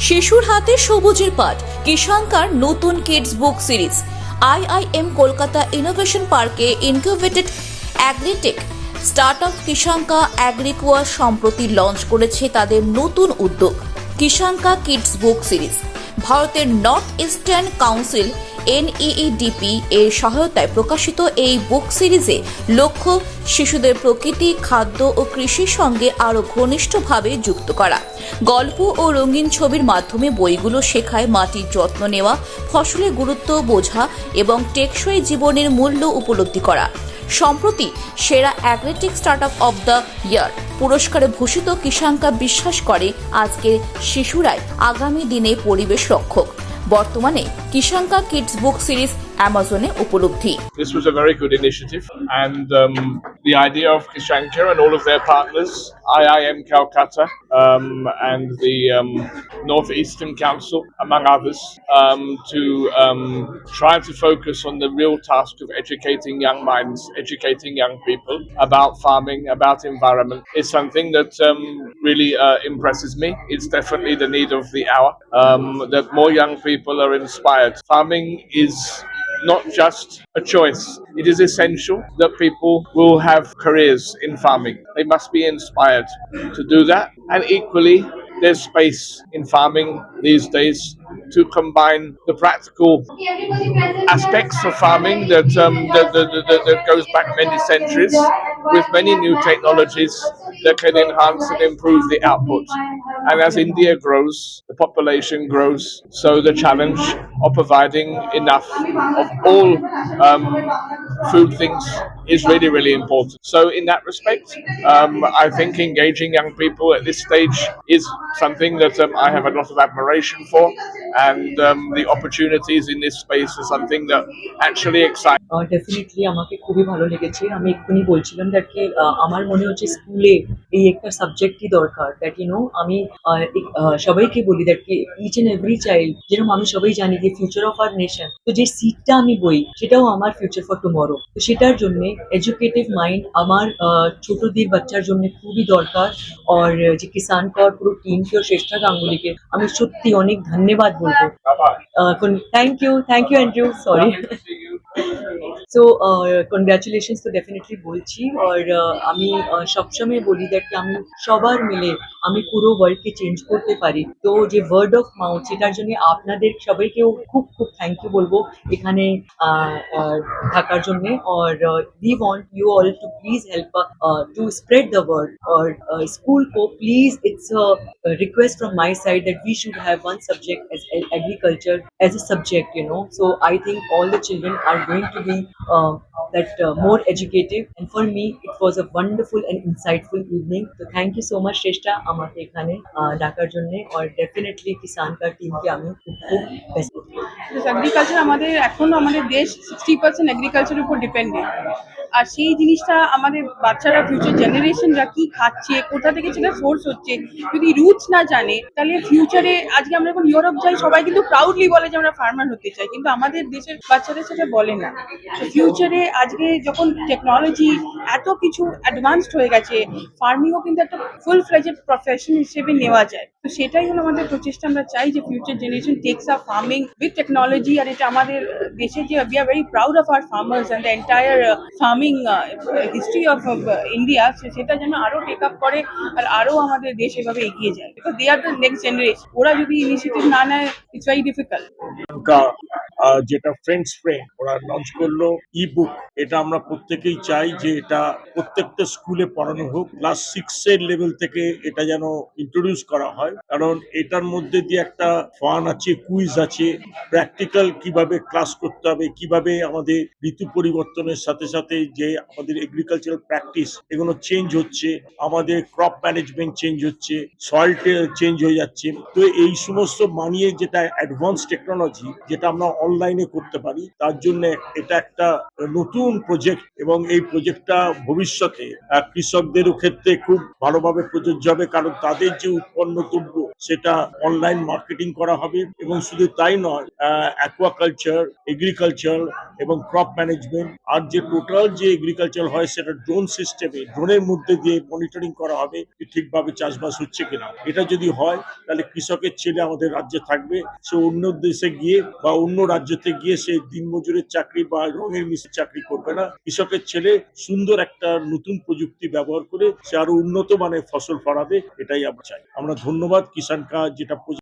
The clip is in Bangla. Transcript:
শিশুর হাতে সবুজের পাঠ কিষাঙ্কার নতুন kids book series IIM Kolkata innovation পার্কে incubated agritech startup Kishanka Agriqua সম্প্রতি লঞ্চ করেছে তাদের নতুন উদ্যোগ কিষাঙ্কা কিডস বুক সিরিজ ভারতের নর্থ ইস্টার্ন কাউন্সিল এনইইডিপি এর সহায়তায় প্রকাশিত এই বুক সিরিজে লক্ষ্য শিশুদের প্রকৃতি, খাদ্য ও কৃষির সঙ্গে আরও ঘনিষ্ঠভাবে যুক্ত করা। গল্প ও রঙিন ছবির মাধ্যমে বইগুলো শেখায়, মাটির যত্ন নেওয়া, ফসলের গুরুত্ব বোঝা এবং টেকসই জীবনের মূল্য উপলব্ধি করা। সম্প্রতি সেরা agritech startup of the year পুরস্কারে ভূষিত কিষাঙ্কা বিশ্বাস করে আজকের শিশুরাই আগামী দিনে পরিবেশ রক্ষক। বর্তমানে কিষাঙ্কা কিডস বুক সিরিজ অ্যামাজনে উপলব্ধি This was a very good initiative, and um, the idea of Kishanka and all of their partners, IIM Calcutta um, and the um, North Eastern Council, among others, um, to um, try to focus on the real task of educating young minds, educating young people about farming, about environment, is something that um, really uh, impresses me. It's definitely the need of the hour um, that more young people are inspired. Farming is not just a choice. It is essential that people will have careers in farming. They must be inspired to do that. And equally, there's space in farming these days to combine the practical aspects of farming that, um, that, that, that, that goes back many centuries with many new technologies that can enhance and improve the output. And as India grows, the population grows, so the challenge of providing enough of all um, food things is really, really important. So, in that respect, um, I think engaging young people at this stage is something that um, I have a lot of admiration for, and um, the opportunities in this space are something that actually excites. Definitely আমাকে খুবই ভালো লেগেছে আমি এক্ষুনি বলছিলাম দ্যাট কি আহ, আমার মনে হচ্ছে স্কুলে এই একটা সাবজেক্টই দরকার দ্যাট ইউ নো আমি আহ, এক- আহ, সবাইকে বলি দ্যাট কি ইচ এন্ড এভরি চাইল্ড যেরকম আমি সবাই জানি যে ফিউচার অফ আর নেশন তো যে সিটটা আমি বই সেটাও আমার ফিউচার ফর টুমরো তো সেটার জন্য এডুকেটিভ মাইন্ড আমার আহ, ছোটদের বাচ্চার জন্য খুবই দরকার আর যে কিষান কর পুরো টিমকে ও শ্রেষ্ঠা গাঙ্গুলিকে আমি সত্যি অনেক ধন্যবাদ বলবো thank you thank you Andrew sorry so congratulations তো ডেফিনেটলি বলছি আর আমি সবসময় বলি দ্যাট কি আমি সবার মিলে আমি পুরো ওয়ার্ল্ডকে চেঞ্জ করতে পারি তো যে ওয়ার্ড অফ মাউথ সেটার জন্য আপনাদের সবাইকেও খুব খুব থ্যাংক ইউ বলবো এখানে থাকার জন্য আর we want you all to please help to spread the word R school co please it's request from my side that we should have one subject as agriculture as a subject you know so I think all the children are are going to be uh, that uh, more educative and for me it was a wonderful and insightful evening so thank you so much শ্রেষ্ঠা আমাকে এখানে আহ, ডাকার জন্য আর ডেফিনেটলি কিষান কার টিমকে আমি খুব খুব বেস্ট এগ্রিকালচার আমাদের এখনো আমাদের দেশ সিক্সটি পার্সেন্ট এগ্রিকালচারের উপর ডিপেন্ডেন্ট আর সেই জিনিসটা আমাদের বাচ্চারা ফিউচার জেনারেশনরা কি খাচ্ছে, কোথা থেকে সেটা সোর্স হচ্ছে, যদি রুটস না জানে, তাহলে ফিউচারে আজকে আমরা যখন ইউরোপ যাই, সবাই কিন্তু প্রাউডলি বলে যে আমরা ফার্মার হতে চাই, কিন্তু আমাদের দেশের বাচ্চারা সেটা বলে না। ফিউচারে আজকে যখন টেকনোলজি এত কিছু অ্যাডভান্সড হয়ে গেছে ফার্মিংও কিন্তু একটা ফুল ফ্লেজেড প্রফেশন হিসেবে নেওয়া যায়। তো সেটাই হলো আমাদের প্রচেষ্টা, আমরা চাই যে future generation takes up farming with technology আর এটা আমাদের দেশে যে we are very proud of our farmers and the entire farming history of India সেটা যেন আরও টেক আপ করে আর আরও আমাদের দেশ এভাবে এগিয়ে যায়। Because they are the next generation ওরা যদি ইনিশিয়েটিভ না নেয় ইটস ভেরি ডিফিকাল্ট যেটা ফ্রেন্ডস ফ্রেন্ড ওরা লঞ্চ করল ই বুক এটা আমরা প্রত্যেকেই চাই যে এটা প্রত্যেকটা স্কুলে পড়ানো হোক। ক্লাস সিক্স এর লেভেল থেকে এটা যেন ইন্ট্রোডিউস করা হয়। কারণ এটার মধ্যে দিয়ে একটা ফান আছে কুইজ আছে। প্র্যাকটিক্যাল কীভাবে ক্লাস করতে হবে, কীভাবে আমাদের ঋতু পরিবর্তনের সাথে সাথে যে আমাদের এগ্রিকালচারাল প্র্যাকটিস এগুলো চেঞ্জ হচ্ছে। আমাদের ক্রপ ম্যানেজমেন্ট চেঞ্জ হচ্ছে। সয়েল চেঞ্জ হয়ে যাচ্ছে। তো এই সমস্ত মানিয়ে যেটা অ্যাডভান্স টেকনোলজি যেটা আমরা অনলাইনে করতে পারি। তার জন্য এটা একটা নতুন প্রজেক্ট এবং এই প্রজেক্টটা ভবিষ্যতে কৃষকদের ক্ষেত্রে খুব ভালোভাবে প্রযোজ্য হবে। কারণ তাদের যে উৎপন্ন দ্রব্য সেটা অনলাইন মার্কেটিং করা হবে এবং শুধু তাই নয় অ্যাকোয়াকালচার এগ্রিকালচার এবং ক্রপ ম্যানেজমেন্ট আর যে টোটাল যে এগ্রিকালচার হয় সেটা ড্রোন সিস্টেমে ড্রোনের মধ্যে দিয়ে মনিটরিং করা হবে ঠিকভাবে চাষবাস হচ্ছে কিনা। এটা যদি হয়, তাহলে কৃষকের ছেলে আমাদের রাজ্যে থাকবে। সে অন্য দেশে গিয়ে বা অন্য রাজ্যতে গিয়ে সে দিনমজুরের চাকরি বা রঙের মিশে চাকরি করবে না। কৃষকের ছেলে সুন্দর একটা নতুন প্রযুক্তি ব্যবহার করে সে আরও উন্নত মানের ফসল ফলাবে, এটাই আমরা চাই। আমরা ধন্যবাদ, কিষাণ কাজ যেটা